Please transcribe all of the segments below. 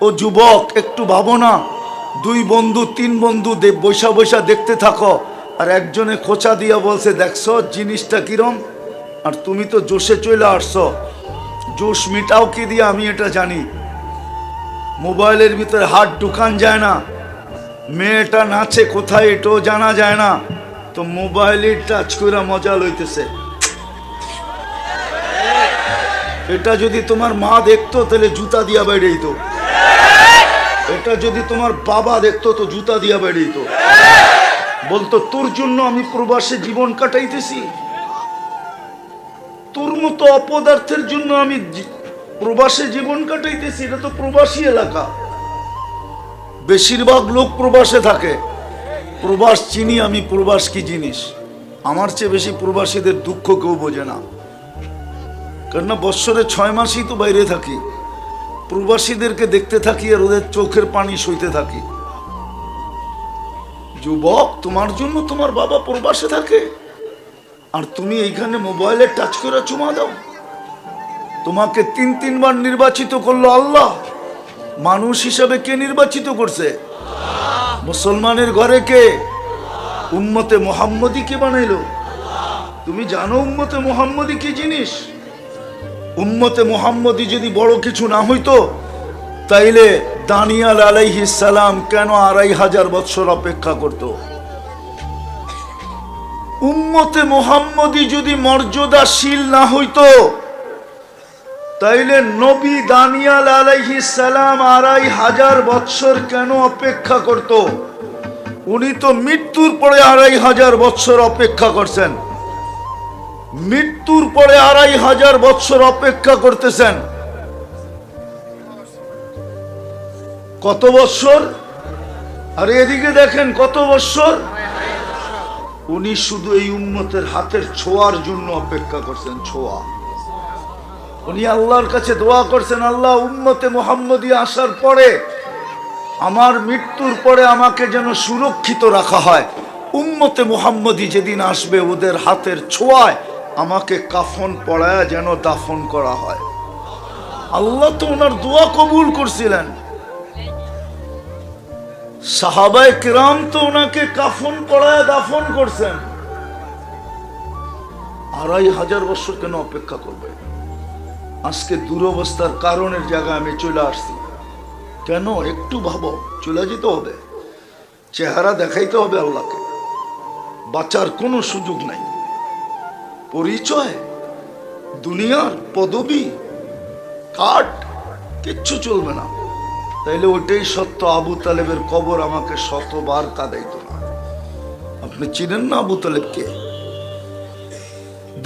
ও যুবক, একটু ভাবো না। দুই বন্ধু, তিন বন্ধু বৈশা বৈশা দেখতে থাকো। আর একজনে খোঁচা দিয়া বলছে, দেখছ, জিনিসটা কিরম? আর তুমি তো জোশে চলে আসছো। জোশ মিটাও কি দিয়ে, আমি এটা জানি। মোবাইলের ভিতরে হাত ঢুকান যায় না। মেয়েটা নাচে, কোথায় এটাও জানা যায় না। তো মোবাইলে টাচ করে মজা লইতেছে। এটা যদি তোমার মা দেখতো, তাহলে জুতা দিয়া বেড়ে দিত এটা যদি তোমার বাবা দেখতো তো জুতা দিয়া বেড়ে দিত বলতো, তোর জন্য আমি প্রবাসে জীবন কাটাইতেছি। তোর মতো অপদার্থের জন্য আমি প্রবাসে জীবন কাটাইতেছি। এটা তো প্রবাসী এলাকা। বেশিরভাগ লোক প্রবাসে থাকে। প্রবাস চিনি, আমি প্রবাস কি জিনিস? আমার চেয়ে বেশি প্রবাসীদের দুঃখ কেউ বোঝে না। কেননা বৎসরে ছয় মাসই তো বাইরে থাকি। প্রবাসীদেরকে দেখতে থাকি আর ওদের চোখের পানি সইতে থাকি। যুবক, তোমার জন্য তোমার বাবা প্রবাসে থাকে। আর তুমি এইখানে মোবাইলে টাচ করে চুমা দাও। তোমাকে তিন তিনবার নির্বাচিত করল আল্লাহ। মানুষ হিসাবে কে নির্বাচিত করছে? মুসলমানের ঘরে কে? উম্মতে মোহাম্মদী কে বানাইলো? তুমি জানো উম্মতে মোহাম্মদী কি জিনিস? উম্মতে মোহাম্মদী যদি বড় কিছু না হইতো, তাইলে দানিয়াল আলাইহিস সালাম কেন আড়াই হাজার বৎসর অপেক্ষা করত? উম্মতে মোহাম্মদী যদি মর্যাদাশীল না হইতো, তাইলে নবী দানিয়াল আলাইহিস সালাম আড়াই হাজার বৎসর কেন অপেক্ষা করত? উনি তো মৃত্যুর পরে আড়াই হাজার বৎসর অপেক্ষা করছেন। মৃত্যুর পরে আড়াই হাজার বৎসর অপেক্ষা করতেছেন। কত বৎসর আর এদিকে দেখেন কত বৎসর উনি শুধু এই উন্মতের হাতের ছোঁয়ার জন্য অপেক্ষা করছেন, ছোঁয়া। উনি আল্লাহর কাছে দোয়া করছেন, আল্লাহ, উম্মতে মোহাম্মদী আসার পরে আমার মৃত্যুর পরে আমাকে যেন সুরক্ষিত রাখা হয়। উম্মতে মোহাম্মদী যেদিন আসবে, ওদের হাতের ছোঁয়ায় আমাকে কাফন পড়ায় যেন দাফন করা হয়। আল্লাহ তো ওনার দোয়া কবুল করছিলেন। সাহাবায় কিরাম তো ওনাকে কাফন পড়ায় দাফন করছেন। আড়াই হাজার বছর কেন অপেক্ষা করবে? আজকে দুরবস্থার কারণের জায়গায় আমি চলে আসছি। কেন? একটু ভাবো, চলে যেতে হবে। চেহারা দেখাইতে হবে আল্লাহকে। বাঁচার কোনো সুযোগ নাই। পরিচয়, দুনিয়ার পদবি, কাঠ, কিচ্ছু চলবে না। তাইলে ওইটাই সত্য, আবু তালেবের কবর আমাকে শতবার কাদাইতো না। আপনি চিনেন না আবু তালেবকে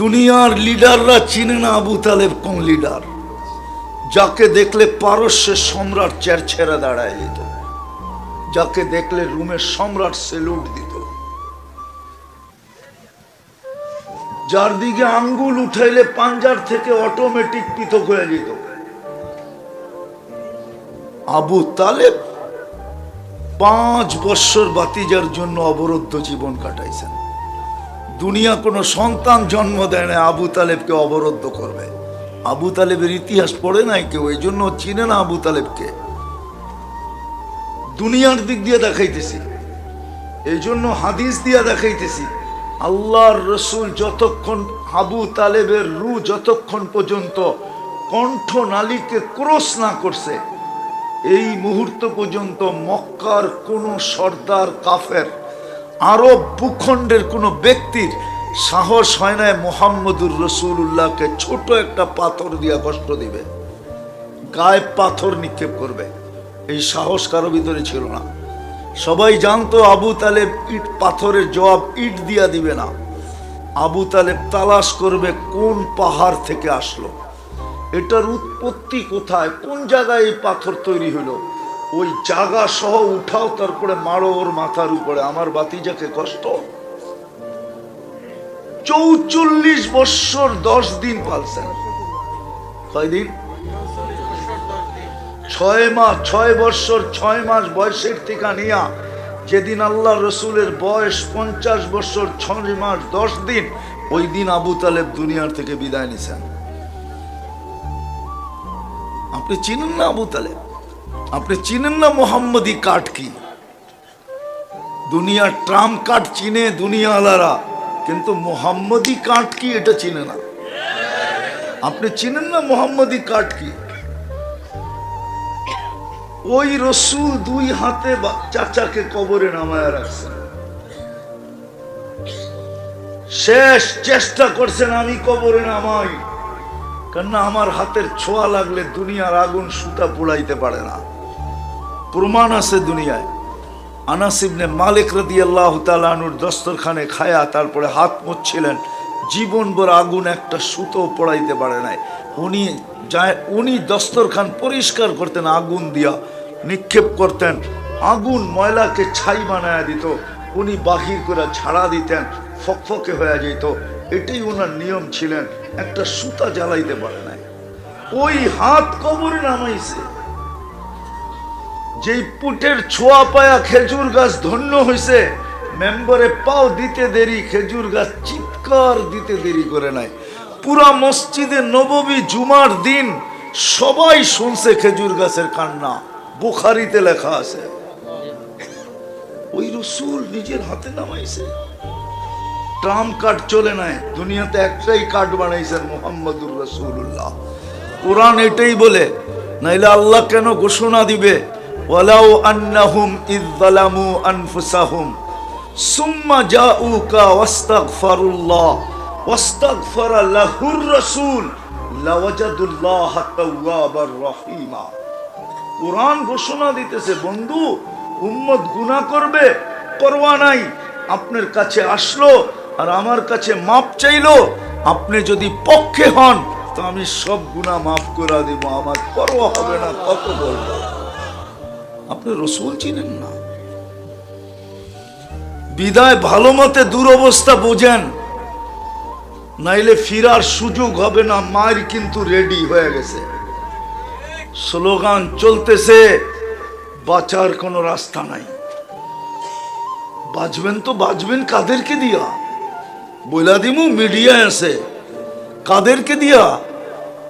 দুনিয়ার লিডাররা চিনে না আবু তালেব কোন লিডার। যাকে দেখলে পারস্যের সম্রাট চের ছেড়ে দাঁড়ায় যেত। যাকে দেখলে রুমের সম্রাট সেলুট দিত। যার দিকে আঙ্গুল উঠাইলে পাঞ্জার থেকে অটোমেটিক পৃথক হয়ে যেত। আবু তালেব পাঁচ বৎসর বাতিজার জন্য অবরুদ্ধ জীবন কাটাইছেন। দুনিয়া কোনো সন্তান জন্ম দেয় না, আবু তালেবকে অবরুদ্ধ করবে। আবু তালেবের ইতিহাস পড়ে নাই কেউ এই জন্য চিনে না আবু তালেবকে। দুনিয়ার দিক দিয়ে দেখাইতেছি এই জন্য হাদিস দিয়া দেখাইতেছি। আল্লাহর রসুল যতক্ষণ আবু তালেবের রু যতক্ষণ পর্যন্ত কণ্ঠ নালীকে ক্রস না করছে, এই মুহূর্ত পর্যন্ত মক্কার কোন সর্দার কাফের, আরব ভূখণ্ডের কোনো ব্যক্তির সাহস হয় না মোহাম্মদুর রসুল্লাহকে ছোট একটা পাথর দিয়া কষ্ট দিবে। গায়ে পাথর নিক্ষেপ করবে। এই সাহস কারও ভিতরে ছিল না। সবাই জানতো আবু তালেব ইট পাথরের জবাব ইট দিয়া দিবে না। আবু তালেব তালাশ করবে কোন পাহাড় থেকে আসলো। এটার উৎপত্তি কোথায়? কোন জায়গায় এই পাথর তৈরি হলো? ওই জায়গা সহ উঠাও, তারপরে মারো ওর মাথার উপরে। আমার বাতিজাকে কষ্ট। চৌচল্লিশ বৎসর দশ দিন পালছেন। কয়দিন? ছয় মাস, ছয় বৎসর ছয় মাস বয়সের থেকে নিয়া যেদিন আল্লাহ রসুলের বয়স পঞ্চাশ বৎসর ছয় মাস, দশ দিন, ওই দিন আবু তালেব দুনিয়ার থেকে বিদায় নিছেন। আপনি চিনেন না আবু তালেব? আপনি চিনেন না মোহাম্মদী কাঠ কি? দুনিয়ার ট্রাম কাঠ চিনে দুনিয়া আলারা কিন্তু মোহাম্মদী কাঠ কি এটা চিনে না। আপনি চিনেন না মোহাম্মদী কাঠ কি? ওই রসুল দুই হাতে চাচাকে কবরে নামায় রাখছেন শেষ চেষ্টা করছেন, আমি কবরে নামাই। কেননা আমার হাতের ছোঁয়া লাগলে দুনিয়ার আগুন সুতা পোড়াইতে পারে না। প্রমাণ আছে দুনিয়ায়। আনাসিবনে মালিক রদি আল্লাহ তালানুর দস্তরখানে খায়া তারপরে হাত মুচ্ছিলেন জীবন ভর আগুন একটা সুতো পড়াইতে পারে নাই। উনি যায়, উনি দস্তরখান পরিষ্কার করতেন, আগুন দিয়া নিক্ষেপ করতেন। আগুন ময়লাকে ছাই বানায় দিত, উনি বাহির করে ছাড়া দিতেন, ফকফকে হয়ে যেত এটাই ওনার নিয়ম ছিলেন, একটা সুতা জ্বালাইতে পারে নাই। ওই হাত কবরে নামাইছে। যেই পুটের ছোঁয়া পায়া খেজুর গাছ ধন্য হয়েছে মেম্বারে পাও দিতে দেরি, খেজুর গাছ চিৎকার দিতে দেরি করে নাই। পুরা মসজিদে নববী জুমার দিন সবাই শুনছে খেজুর গাছের কান্না। বুখারিতে লেখা আছে। ওই রসুল নিজের হাতে নামাইছে। ট্রাম কার্ড চলে নাই, দুনিয়াতে একটাই কার্ড বানাইছেন মোহাম্মদুর রসুল্লাহ কোরআন এটাই বলে, নাইলে আল্লাহ কেন ঘোষণা দিবে? ওয়ালাউ আন্নাহুম যালামু আনফুসাহুম, সুম্মা জাউকা ওয়াস্তাগফারুল্লাহ। ওয়াস্তাগফারা লাহুর রাসূল, লাওয়াজাদুল্লাহ তাওয়াবার রহিমা। কোরআন ঘোষণা দিতেছে, বন্ধু, উম্মত গুনাহ করবে, পরোয়া নাই, আপনার কাছে আসলো আর আমার কাছে মাপ চাইলো, আপনি যদি পক্ষে হন, তো আমি সব গুনাহ মাফ করে দিব, আমার পরোয়া হবে না, কত বলব? আপনি রসুল চিনেন না। বিদায় ভালো মতে দুরবস্থা বোঝেন নাইলে ফিরার সুযোগ হবে না, মায়ের কিন্তু রেডি হয়ে গেছে। স্লোগান চলতেছে, বাঁচার কোনো রাস্তা নাই। বাঁচবেন তো বাঁচবেন কাদেরকে দিয়া? বইলা দিমু মিডিয়া আছে। কাদেরকে দিয়া?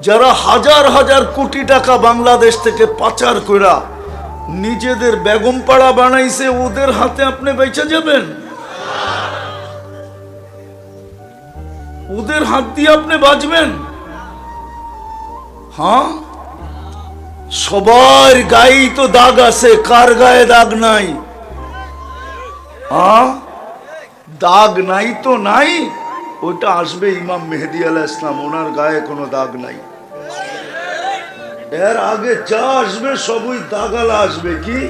যারা হাজার হাজার কোটি টাকা বাংলাদেশ থেকে পাচার কইরা নিজেদের বেগম পাড়া বানাইছে, ওদের হাতে আপনি বেঁচে যাবেন? ওদের হাত দিয়ে আপনি বাঁচবেন? হ্যাঁ? সবার গায়েই তো দাগ আছে, কার গায়ে দাগ নাই? হ্যাঁ? দাগ নাই তো নাই, ওটা আসবে ইমাম মেহেদি আলাহ ইসলাম ওনার গায়ে কোনো দাগ নাই। এর আগে যা আসবে, সবই দাগালা আসবে, কি?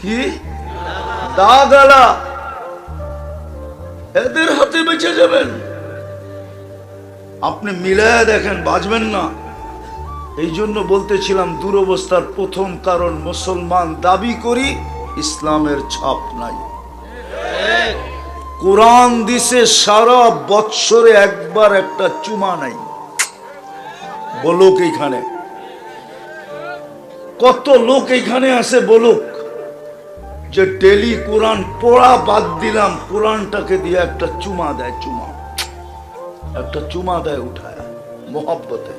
কি? দাগালা। এদের হাতে বেঁচে যাবেন। আপনি মিলায় দেখেন, বাঁচবেন না। এই জন্য বলতেছিলাম, দুরবস্থার প্রথম কারণ মুসলমান দাবি করি, ইসলামের ছাপ নাই। কোরআন দিছে সারা বৎসরে একবার একটা চুমা নাই। বলুক এইখানে। কত লোক এইখানে আছে, বলুক। যে ডেলি কোরআন পড়া বাদ দিলাম, কোরআনটাকে দিয়ে একটা চুমা দেয়, চুমা। একটা চুমা দেয় উঠায়, মোহাব্বতে।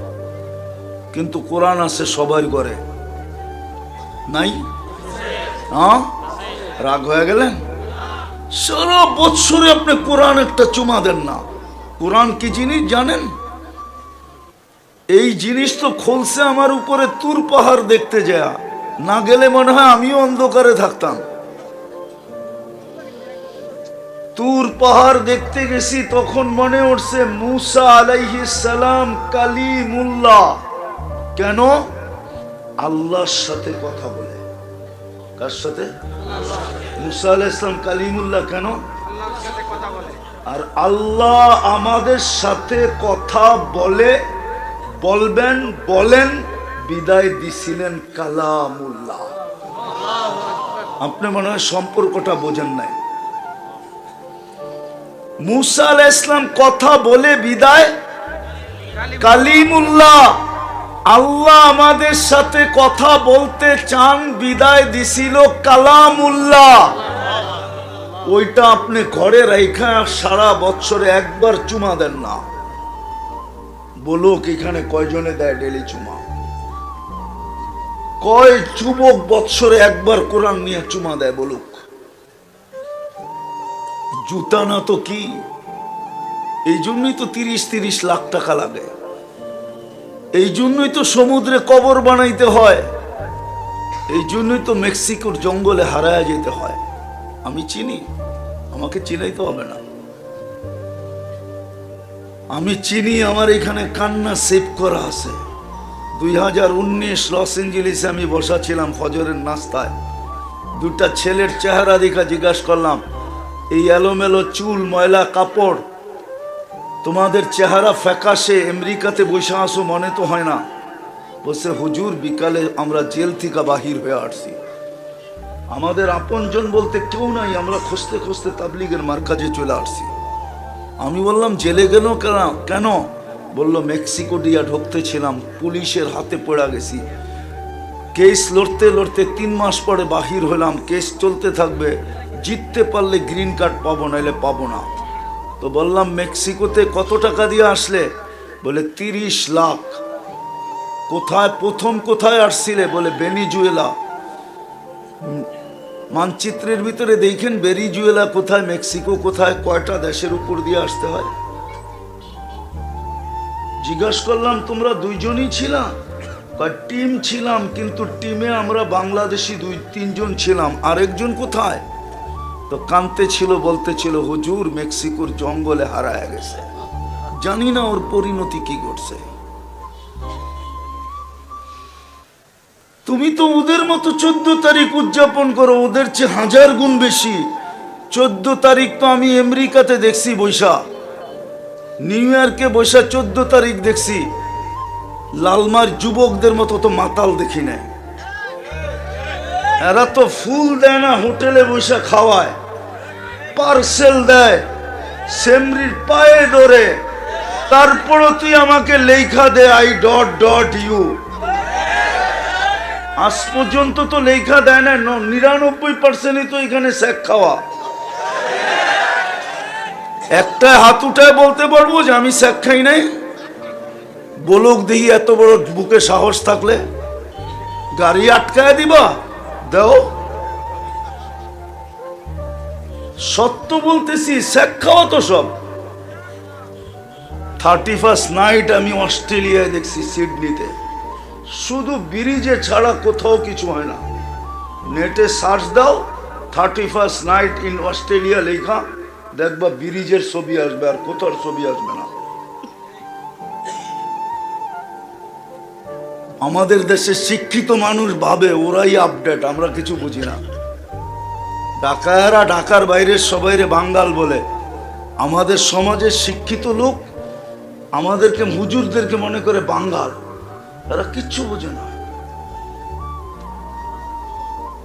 কিন্তু কোরআন আছে সবার ঘরে। নাই? হ্যাঁ? রাগ হয়ে গেলেন? সারা বৎসরে আপনি কোরআন একটা চুমা দেন না। কোরআন কি জিনিস জানেন? এই জিনিস তো খোলসে আমার উপরে তুর পাহাড় দেখতে যায়। না গেলে মনে হয় আমিও অন্ধকারে থাকতাম। তুর পাহাড় দেখতে গেছি, তখন মনে উঠছে মুসা আলাইহি সালাম কালিমুল্লাহ। কেন? আল্লাহর সাথে কথা বলে। কার সাথে? মুসা আলাহ ইসলাম কালিমুল্লাহ কেন? আর আল্লাহ আমাদের সাথে কথা বলে, বলবেন, বলেন, বিদায় দিছিলেন কালামুল্লাহ। আপনি মনে হয় সম্পর্কটা বোঝেন নাই। মুসা আলাহ ইসলাম কথা বলে বিদায়। কালিমুল্লাহ, আল্লাহ আমাদের সাথে কথা বলতে চান, বিদায় দিছিল কালামুল্লাহ। ওইটা আপনি ঘরে রেখা সারা বছরে একবার চুমা দেন না। বলুক এখানে কয়জনে দেয় ডেলি চুমা? কয় যুবক বৎসরে একবার কোরআন নিয়ে চুমা দেয় বলুক? জুতা না তো কি? এই জন্যই তো তিরিশ তিরিশ লাখ টাকা লাগে। এই জন্যই তো সমুদ্রে কবর বানাইতে হয়। এই জন্যই তো মেক্সিকোর জঙ্গলে হারায় যেতে হয়। আমি চিনি, আমাকে চিনাইতে হবে না। আমি চিনি আমার এখানে কান্না সেভ করা আছে। দুই হাজার উনিশ লস এঞ্জেলিসে আমি বসা ছিলাম ফজরের নাস্তায়। দুটা ছেলের চেহারা দেখা জিজ্ঞাসা করলাম এই এলোমেলো চুল, ময়লা কাপড়, তোমাদের চেহারা ফ্যাকাশে, আমেরিকাতে বসে আসো মনে তো হয় না। বসে হুজুর, বিকালে আমরা জেল থেকে বাহির হয়ে আসছি। আমাদের আপনজন বলতে কেউ নাই, আমরা খুঁজতে খুঁজতে তাবলিগের মার্কাজে চলে আসছি। আমি বললাম, জেলে গেল কেন কেন? বলল, মেক্সিকো দিয়া ঢুকতে ছিলাম পুলিশের হাতে পড়া গেছি। কেস লড়তে লড়তে তিন মাস পরে বাহির হলাম, কেস চলতে থাকবে জিততে পারলে গ্রিন কার্ড পাবো, নাইলে পাবো না। তো বললাম, মেক্সিকোতে কত টাকা দিয়ে আসলে? বলে, তিরিশ লাখ। কোথায়, প্রথম কোথায় আসছিলে? বলে বেনিজুয়েলা মানচিত্রের ভিতরে দেখেন বেরিজুয়েলা কোথায়, মেক্সিকো কোথায়, কয়টা দেশের উপর দিয়ে আসতে হয়। জিজ্ঞাসা করলাম, তোমরা দুইজনই ছিলাম বা টিম ছিলাম, কিন্তু টিমে আমরা বাংলাদেশি দুই, তিনজন ছিলাম। আরেকজন কোথায়? তো কানতে ছিল, বলতে ছিল, হুজুর, মেক্সিকোর জঙ্গলে হারায় গেছে। জানি না ওর পরিণতি কি ঘটছে। তুমি তো ওদের মতো চোদ্দ তারিখ উদযাপন করো, ওদের চেয়ে হাজার গুণ বেশি। চোদ্দ তারিখ তো আমি আমেরিকাতে দেখছি বৈশা। নিউ ইয়র্কে বৈশা চোদ্দ তারিখ দেখছি। লালমার যুবকদের মতো তো মাতাল দেখি না এরা তো ফুল দেয় না, হোটেলে বৈশা খাওয়ায়। পার্সেল দেয়, সেমরির পায়ে ধরে, তারপরও তুই আমাকে লেখা দে আই ডট ডট ইউ আজ পর্যন্ত তো লেখা দেয় না নিরানব্বই পার্সেন্টই তো এখানে শেখ খাওয়া। একটা হাত উঠায় বলতে পারব যে আমি শেখ খাই নাই? বলুক দেখি এত বড় বুকে সাহস থাকলে। গাড়ি আটকায় দিবা? দাও। সত্য বলতেছি, শেখ তো সব। থার্টি ফার্স্ট নাইট আমি অস্ট্রেলিয়ায় দেখছি সিডনিতে। শুধু ব্রিজে ছাড়া কোথাও কিছু হয় না। নেটে সার্চ দাও thirty first night in Australia লেখা। দেখবা ব্রিজের ছবি আসবে আর কোথার ছবি আসবে না। আমাদের দেশে শিক্ষিত মানুষ ভাবে, ওরাই আপডেট আমরা কিছু বুঝি না। ঢাকায়ারা ঢাকার বাইরের সবাইরে বাঙ্গাল বলে। আমাদের সমাজের শিক্ষিত লোক আমাদেরকে মুজুরদেরকে মনে করে বাঙ্গাল। এরা কিচ্ছু বোঝে না।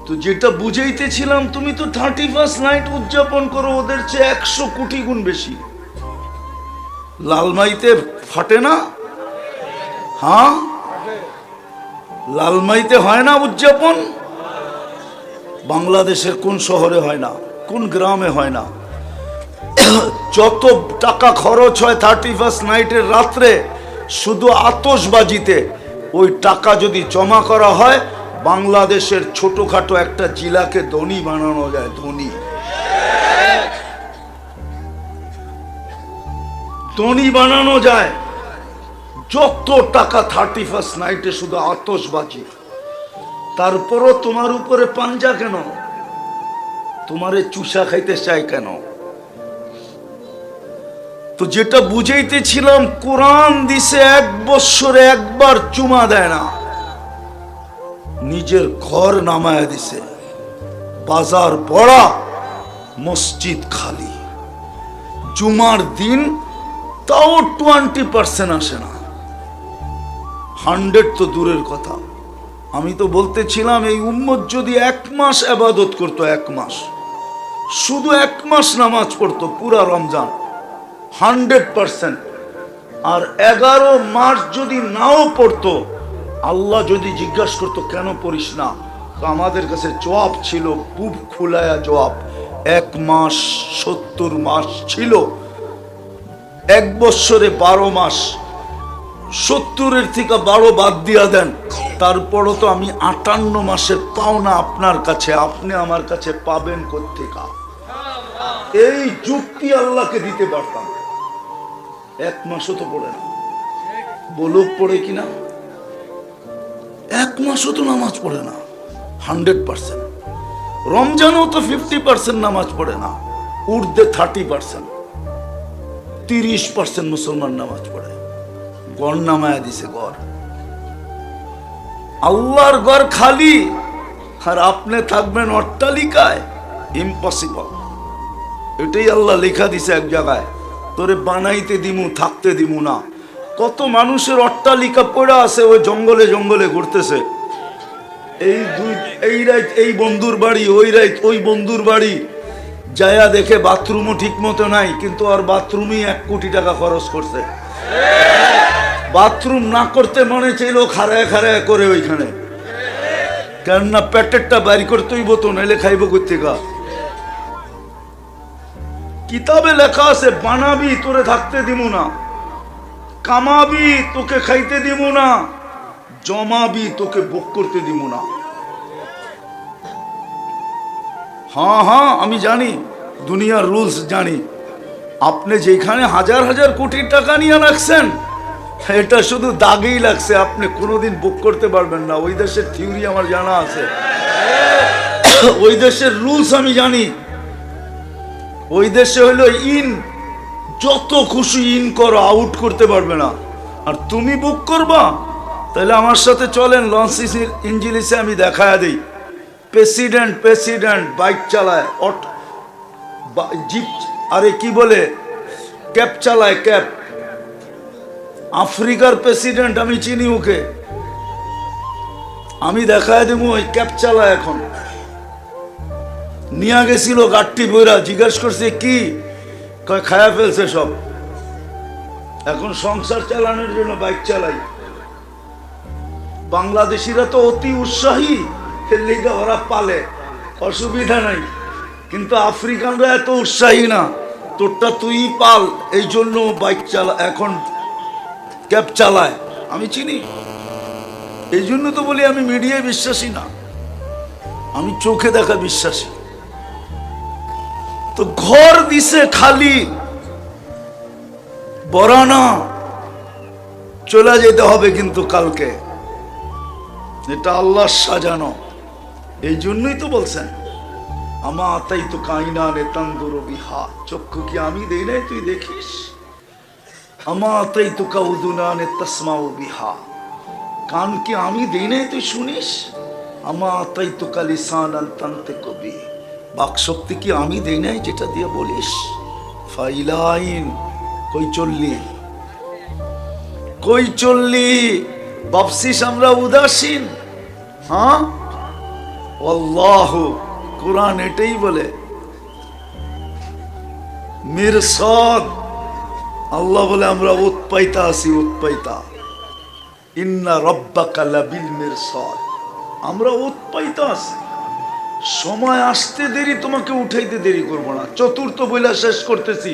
তো যেটা বুঝাইতেছিলাম, তুমি তো থার্টি ফার্স্ট নাইট উদযাপন করো, ওদের চেয়ে একশো কোটি গুণ বেশি। লালমাইতে ফাটে না? হ্যাঁ? লালমাইতে হয় না উদযাপন? বাংলাদেশের কোন শহরে হয় না, কোন গ্রামে হয় না। যত টাকা খরচ হয় থার্টি ফার্স্ট নাইটের রাত্রে, শুধু আতসবাজিতে ওই টাকা যদি জমা করা হয়, বাংলাদেশের ছোটখাটো একটা জেলাকে ধনী বানানো যায়, ধনী। ধনী বানানো যায়। যত টাকা থার্টি ফার্স্ট নাইটে শুধু আতসবাজি তারপরও তোমার উপরে পাঞ্জা কেন? তোমারে চুষা খাইতে চাই কেন? তো যেটা বুঝাইতেছিলাম, কোরআন দিছে এক বৎসরে একবার চুমা দেয় না। নিজের ঘর নামায় দিছে। বাজার পড়া মসজিদ খালি। জুমার দিন তাও টোয়েন্টি পার্সেন্ট আসে না। হান্ড্রেড তো দূরের কথা। আমি তো বলতেছিলাম, এই উম্মত যদি এক মাস আবাদত করতো, এক মাস। শুধু এক মাস নামাজ পড়তো পুরা রমজান, হান্ড্রেড পার্সেন্ট। আর এগারো মাস যদি নাও পড়তো, আল্লাহ যদি জিজ্ঞাসা করতো, কেন পড়িস না? আমাদের কাছে জবাব ছিল বুব খুলায়া জবাব, এক মাস, সত্তর মাস ছিল। এক বৎসরে বারো মাস সত্তরের থেকে বারো বাদ দিয়া দেন। তারপরও তো আমি আটান্ন মাসের পাওনা আপনার কাছে, আপনি আমার কাছে পাবেন কোথেকা এই যুক্তি আল্লাহকে দিতে পারতাম। এক মাসও তো পড়ে না। বলুক পড়ে কিনা? এক মাসও তো নামাজ পড়ে না। Hundred percent. রমজানও তো ফিফটি পার্সেন্ট নামাজ পড়ে না। উর্ধে থার্টি পার্সেন্ট। তিরিশ পার্সেন্ট মুসলমান নামাজ পড়ে গড় নামায়া দিছে গড় আল্লাহর গড় খালি, আর আপনি থাকবেন অট্টালিকায়। ইম্পসিবল এটাই আল্লাহ লেখা দিছে এক জায়গায়। তোরে বানাইতে দিমু, থাকতে দিমু না। কত মানুষের অট্টালিকা পড়ে আছে, ওই জঙ্গলে জঙ্গলে ঘুরতেছে। এই দুই, এই রাইত এই বন্ধুর বাড়ি, ওই রাইত ওই বন্ধুর বাড়ি। যায়া দেখে বাথরুমও ঠিক মতো নাই, কিন্তু আর বাথরুমই এক কোটি টাকা খরচ করছে। বাথরুম না করতে মনে চাইলো খারায় খারায় করে ওইখানে। কেননা পেটেরটা বাইর করতেই বতো নাইলে খাইব কোথেকা কিতাবে লেখা আছে, বানাবি, তোরে থাকতে দিব না। কামাবি, তোকে খাইতে দিব না। জমাবি, তোকে ভোগ করতে দিব না। হ্যাঁ হ্যাঁ আমি জানি, দুনিয়ার রুলস জানি। আপনি যেখানে হাজার হাজার কোটি টাকা নিয়ে রাখছেন এটা শুধু দাগেই লাগছে, আপনি কোনোদিন বুক করতে পারবেন না। ওই দেশের থিওরি আমার জানা আছে। ওই দেশের রুলস আমি জানি। ওই দেশে হইল ইন যত খুশি ইন করো আউট করতে পারবে না। আর তুমি বুক করবা, তাহলে আমার সাথে চলেন লঞ্চ ইঞ্জিনিসে আমি দেখায় দিই। প্রেসিডেন্ট প্রেসিডেন্ট বাইক চালায় অট জিপ আরে কি বলে? ক্যাব চালায় ক্যাব আফ্রিকার প্রেসিডেন্ট আমি চিনি ওকে। আমি দেখায় দেবো ওই ক্যাব চালায় এখন। নিয়ে গেছিল গাঠটি বইরা, জিজ্ঞেস করছে, কি? কয়, খায়া ফেলছে সব। এখন সংসার চালানোর জন্য বাইক চালাই। বাংলাদেশিরা তো অতি উৎসাহী, এর ওরা পালে। অসুবিধা নাই। কিন্তু আফ্রিকানরা এত উৎসাহী না। তোরটা তুই পাল এই জন্য বাইক চালা এখন ক্যাব চালায়। আমি চিনি। এই জন্য তো বলি আমি মিডিয়ায় বিশ্বাসী না। আমি চোখে দেখা বিশ্বাসী। তো ঘর দিছে খালি। বরানা, চলে যেতে হবে কিন্তু কালকে। এটা আল্লাহ সাজানো। এই জন্যই তো বলছেন, আমা তাই তো কাইনা নে তন্দুর বিহা। চক্ষু কি আমি দেই নাই, তুই দেখিস আমা তাই তো কাউদুনা নে তসমাউ বিহা কান কি আমি দেই নাই, তুই শুনিস? আমা তো কালিসান তান্তে কবি। বাক শক্তি কি আমি দেই নাই, যেটা দিয়ে বলিস? ফাইলাইন, কই চললি? কই চললি? ভাবছিস আমরা উদাসীন? হ্যাঁ? আল্লাহ, কোরআন এটাই বলে। মিরসাদ আল্লাহ বলে, আমরা উৎপাইতা আছি, উৎপাইতা। ইন্না রব্বাকা লাবিল মিরসাদ আমরা উৎপাইতা আছি। সময় আসতে দেরি, তোমাকে উঠাইতে দেরি করব না। চতুর্থ বইলা শেষ করতেছি।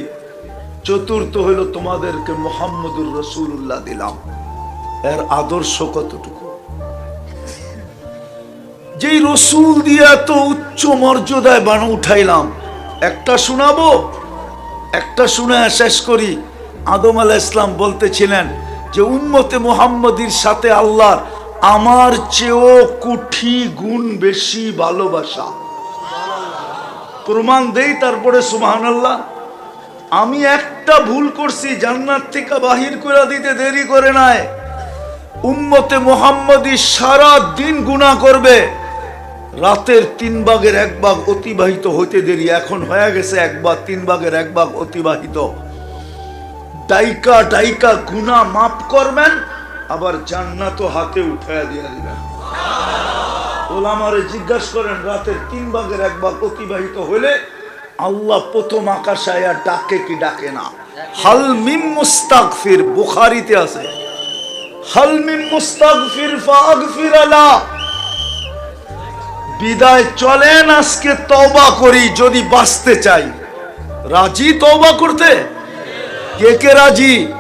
চতুর্থ হইল তোমাদেরকে মোহাম্মদুর রসুল্লাহ দিলাম। এর আদর্শ কতটুকু? যেই রসুল দিয়ে এত উচ্চ মর্যাদায় বানা উঠাইলাম, একটা শোনাবো, একটা শুনে শেষ করি। আদম আলাহ ইসলাম বলতেছিলেন যে, উম্মতে মোহাম্মদীর সাথে আল্লাহর আমার চেয়েও কুঠি গুণ বেশি ভালোবাসা। প্রমাণ দেই তারপরে সুমাহান আল্লাহ আমি একটা ভুল করছি, জান্নাত থেকে বাহির করে দিতে দেরি করে নাই। উম্মতে মোহাম্মদী সারা দিন গুণা করবে। রাতের তিন ভাগের এক ভাগ অতিবাহিত হইতে দেরি। এখন হয়ে গেছে এক তিন ভাগের এক ভাগ অতিবাহিত। ডাইকা ডাইকা গুণা মাফ করবেন, আবার জান্নাত হাতে উঠাইয়া দিয়ে দিবেন। ওলামারে জিজ্ঞাসা করেন, রাতের তিন ভাগের এক ভাগ অতিবাহিত হলে আল্লাহ প্রথম আকাশায় ডাকে কি ডাকে না? হাল মিম মুস্তাগফির, বুখারীতে আছে। হাল মিম মুস্তাগফির ফাগফির আলা। বিদায় চলেন, আজকে তওবা করি, যদি বাঁচতে চাই। রাজি তওবা করতে? কে কে রাজি?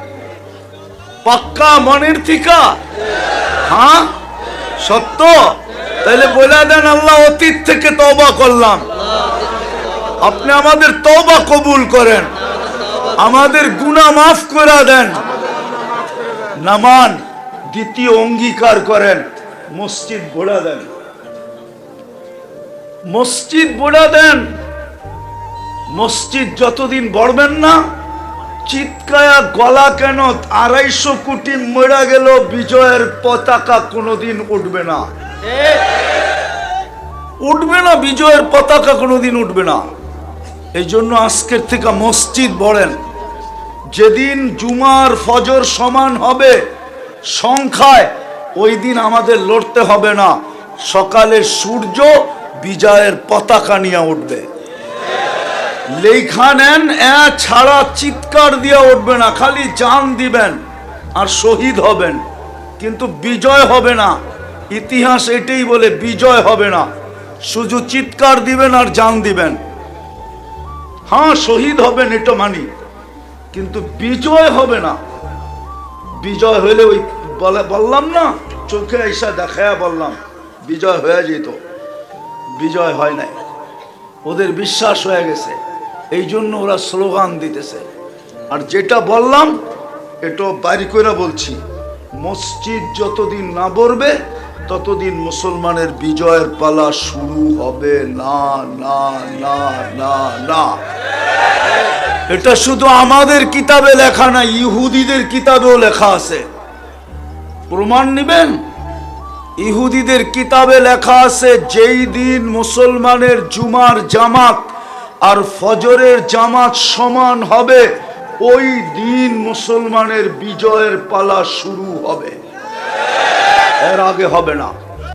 পাক্কা মনের থিকা? হ্যাঁ? সত্য? তাহলে বলে দেন, আল্লাহ অতীত থেকে তওবা করলাম। আপনি আমাদের তওবা কবুল করেন। আমাদের গুনাহ মাফ করে দেন। নামান দ্বিতীয় অঙ্গীকার করেন, মসজিদ গোড়া দেন। মসজিদ বোড়া দেন, মসজিদ যতদিন বড়বেন না চিৎকায়া গলা কেন আড়াইশো কোটি মরা গেল, বিজয়ের পতাকা কোনোদিন উঠবে না। উঠবে না, বিজয়ের পতাকা কোনোদিন উঠবে না। এই জন্য আজকের থেকে মসজিদ বলেন, যেদিন জুমার ফজর সমান হবে, সংখ্যায় ওই দিন আমাদের লড়তে হবে না। সকালে সূর্য বিজয়ের পতাকা নিয়ে উঠবে। লেখা নেন ছাড়া চিৎকার দিয়ে উঠবে না, খালি জান দিবেন আর শহীদ হবেন। কিন্তু বিজয় হবে না। ইতিহাস এটাই বলে, বিজয় হবে না। শুধু চিৎকার দিবেন আর জান দিবেন। হ্যাঁ শহীদ হবেন এটা মানি, কিন্তু বিজয় হবে না। বিজয় হইলে ওই বলে, বললাম না, চোখে এসে দেখায়া বললাম, বিজয় হয়ে যেত। বিজয় হয় নাই। ওদের বিশ্বাস হয়ে গেছে। এই জন্য ওরা স্লোগান দিতেছে। আর যেটা বললাম এটা বাড়ি করে বলছি, মসজিদ যতদিন না বলবে ততদিন মুসলমানের বিজয়ের পালা শুরু হবে। না না না না না। এটা শুধু আমাদের কিতাবে লেখা না, ইহুদিদের কিতাবেও লেখা আছে। প্রমাণ নিবেন? ইহুদিদের কিতাবে লেখা আছে, যেই দিন মুসলমানের জুমার জামাত আর ফজরের জামাত সমান হবে, ওই দিন মুসলমানের বিজয়ের পালা শুরু হবে। এর আগে হবে না।